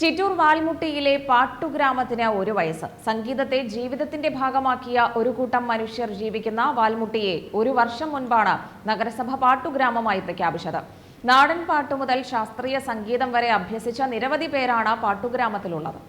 ചിറ്റൂർ വാൽമുട്ടിയിലെ പാട്ടുഗ്രാമത്തിന് ഒരു വയസ്സ്. സംഗീതത്തെ ജീവിതത്തിന്റെ ഭാഗമാക്കിയ ഒരു കൂട്ടം മനുഷ്യർ ജീവിക്കുന്ന വാൽമുട്ടിയെ ഒരു വർഷം മുൻപാണ് നഗരസഭ പാട്ടുഗ്രാമമായി പ്രഖ്യാപിച്ചത്. നാടൻ പാട്ടു മുതൽ ശാസ്ത്രീയ സംഗീതം വരെ അഭ്യസിച്ച നിരവധി പേരാണ് പാട്ടുഗ്രാമത്തിലുള്ളത്.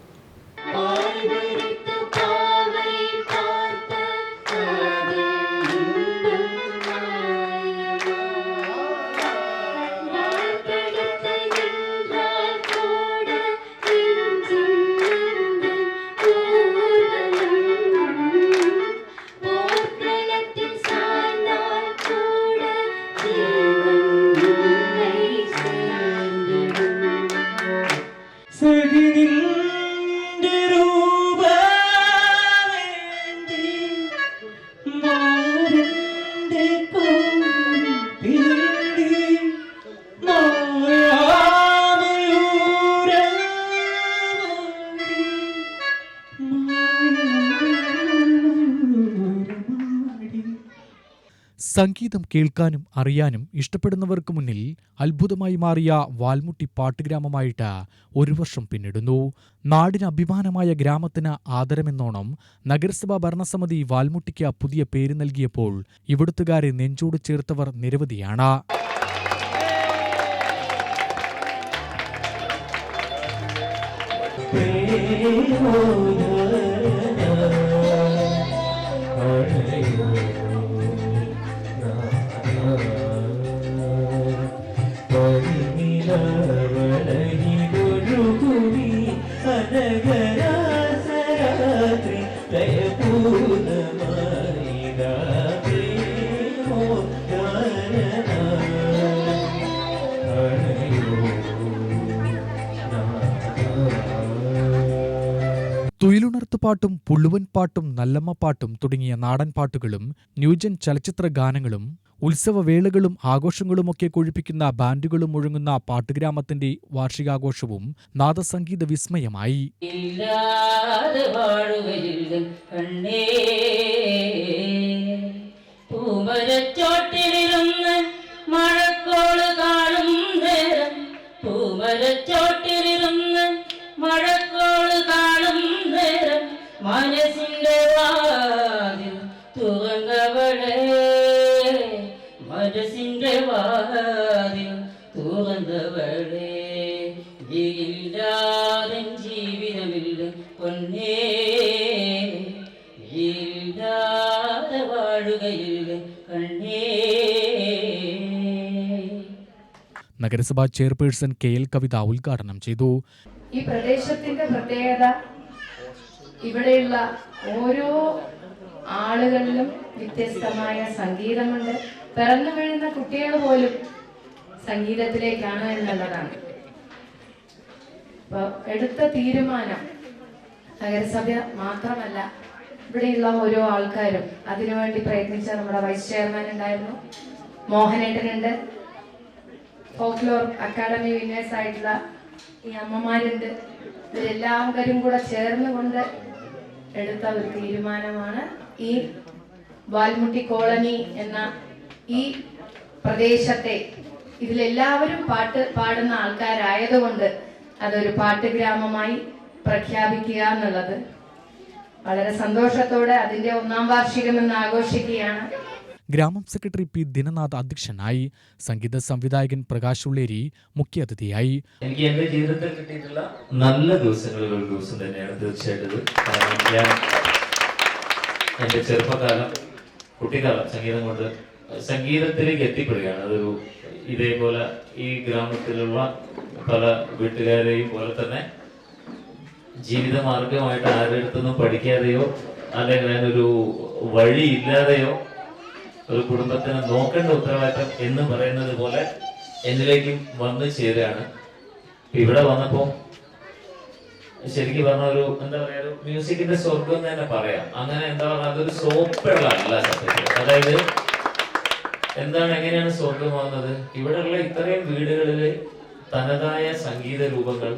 സംഗീതം കേൾക്കാനും അറിയാനും ഇഷ്ടപ്പെടുന്നവർക്ക് മുന്നിൽ അത്ഭുതമായി മാറിയ വാൽമുട്ടി പാട്ടുഗ്രാമമായിട്ട് ഒരു വർഷം പിന്നിടുന്നു. നാടിന് അഭിമാനമായ ഗ്രാമത്തിന് ആദരമെന്നോണം നഗരസഭാ ഭരണസമിതി വാൽമുട്ടിക്ക് പുതിയ പേര് നൽകിയപ്പോൾ ഇവിടുത്തുകാരെ നെഞ്ചോട് ചേർത്തവർ നിരവധിയാണ്. തുയിലുണർത്തുപാട്ടും പുള്ളുവൻ പാട്ടും നല്ലമ്മ പാട്ടും തുടങ്ങിയ നാടൻ പാട്ടുകളും ന്യൂജൻ ചലച്ചിത്ര ഗാനങ്ങളും ഉത്സവവേളകളും ആഘോഷങ്ങളുമൊക്കെ കൊഴിപ്പിക്കുന്ന ബാൻഡുകളും മുഴങ്ങുന്ന പാട്ടുഗ്രാമത്തിന്റെ വാർഷികാഘോഷവും നാദസംഗീത വിസ്മയമായി. വാഴുകയില്ല കണ്ണേ. പൂമരച്ചോട്ടിലിരുന്ന് മഴക്കോൾ കാണും നേരം. പൂമരച്ചോട്ടിലിരുന്ന് മഴക്കോൾ കാണും നേരം. മനസ്സിന്റെ വാതിൽ തുറന്നവളെ. മനസ്സിന്റെ വാതിൽ തുറന്നവളെ. ജീവിതമില്ല പൊന്നേ. ഇല്ലാതെ വാഴുകയില്ല കണ്ണേ. നഗരസഭാ ചെയർപേഴ്സൺ കെ എൽ കവിത ഉദ്ഘാടനം ചെയ്തു. ഈ പ്രദേശത്തിന്റെ പ്രത്യേകത ഇവിടെയുള്ള ഓരോ ആളുകളിലും വ്യത്യസ്തമായ സംഗീതമുണ്ട്. പിറന്നു വീഴുന്ന കുട്ടികൾ പോലും സംഗീതത്തിലേക്കാണ് എന്നുള്ളതാണ്. അപ്പൊ എടുത്ത തീരുമാനം നഗരസഭ മാത്രമല്ല ഇവിടെയുള്ള ഓരോ ആൾക്കാരും അതിനുവേണ്ടി പ്രയത്നിച്ച നമ്മുടെ വൈസ് ചെയർമാൻ ഉണ്ടായിരുന്നു. മോഹനേട്ടനുണ്ട്. ഫോക്ലോർ അക്കാഡമി വിന്നേഴ്സ് ആയിട്ടുള്ള ഈ അമ്മമാരുണ്ട്. ഇവരെല്ലാവരും കൂടെ ചേർന്നുകൊണ്ട് എടുത്ത ഒരു തീരുമാനമാണ് ഈ വാൽമുട്ടി കോളനി എന്ന ഈ പ്രദേശത്തെ ഇതിലെല്ലാവരും പാട്ട് പാടുന്ന ആൾക്കാരായതുകൊണ്ട് അതൊരു പാട്ട് ഗ്രാമമായി പ്രഖ്യാപിക്കുക എന്നുള്ളത്. വളരെ സന്തോഷത്തോടെ അതിന്റെ ഒന്നാം വാർഷികം എന്ന് ആഘോഷിക്കുകയാണ്. ഗ്രാമം സെക്രട്ടറി പി ദിനനാഥ് അധ്യക്ഷനായി സംഗീത സംവിധായകൻ പ്രകാശ് ഉള്ളേരി മുഖ്യാതിഥിയായി എനിക്ക് എന്റെ ജീവിതത്തിൽ കിട്ടിയിട്ടുള്ള നല്ല ദിവസങ്ങളിൽ ഒരു ദിവസം തന്നെയാണ് തീർച്ചയായിട്ടും ഞാൻ എന്റെ ചെറുപ്പകാലം കുട്ടിക്കാലം സംഗീതം കൊണ്ട് സംഗീതത്തിലേക്ക് എത്തിപ്പെടുകയാണ്. അതൊരു ഇതേപോലെ ഈ ഗ്രാമത്തിലുള്ള പല വീട്ടുകാരെയും പോലെ തന്നെ ജീവിത മാർഗമായിട്ട് ആരുടെ പഠിക്കാതെയോ അല്ലെങ്കിൽ അതിനൊരു വഴി ഇല്ലാതെയോ ഒരു കുടുംബത്തിന് നോക്കേണ്ട ഉത്തരവാദിത്തം എന്ന് പറയുന്നത് പോലെ എന്നിലേക്കും വന്നു ചേരുകയാണ്. ഇവിടെ വന്നപ്പോ ശരിക്കും പറഞ്ഞ ഒരു എന്താ പറയാ ഒരു മ്യൂസിക്കിന്റെ സ്വർഗം എന്ന് തന്നെ പറയാം. അങ്ങനെ എന്താ പറഞ്ഞാൽ അതൊരു സോപ്പുകളല്ല അതായത് എന്താണ് എങ്ങനെയാണ് സ്വർഗമാകുന്നത് ഇവിടെയുള്ള ഇത്രയും വീടുകളിൽ തനതായ സംഗീത രൂപങ്ങൾ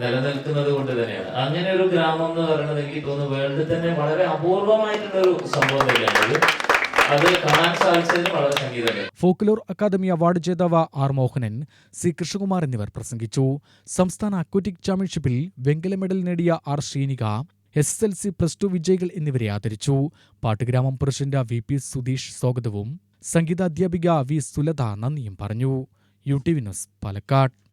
നിലനിൽക്കുന്നത് കൊണ്ട് തന്നെയാണ്. അങ്ങനെ ഒരു ഗ്രാമം എന്ന് പറയുന്നത് എനിക്ക് തോന്നുന്നു വേൾഡിൽ തന്നെ വളരെ അപൂർവമായിട്ടുള്ള ഒരു സംഭവം തന്നെയാണ് ഫോക്ലോർ അക്കാദമി അവാർഡ് ജേതാവ് ആർ മോഹനൻ സി കൃഷ്ണകുമാർ എന്നിവർ പ്രസംഗിച്ചു. സംസ്ഥാന അക്വറ്റിക് ചാമ്പ്യൻഷിപ്പിൽ വെങ്കല മെഡൽ നേടിയ R Sreenika S S L C plus two വിജയികൾ എന്നിവരെ ആദരിച്ചു. പാട്ടുഗ്രാമം പ്രസിഡന്റ് വി പി സുധീഷ് സ്വാഗതവും സംഗീതാധ്യാപിക വി സുലത നന്ദിയും പറഞ്ഞു. U T V news Palakkad.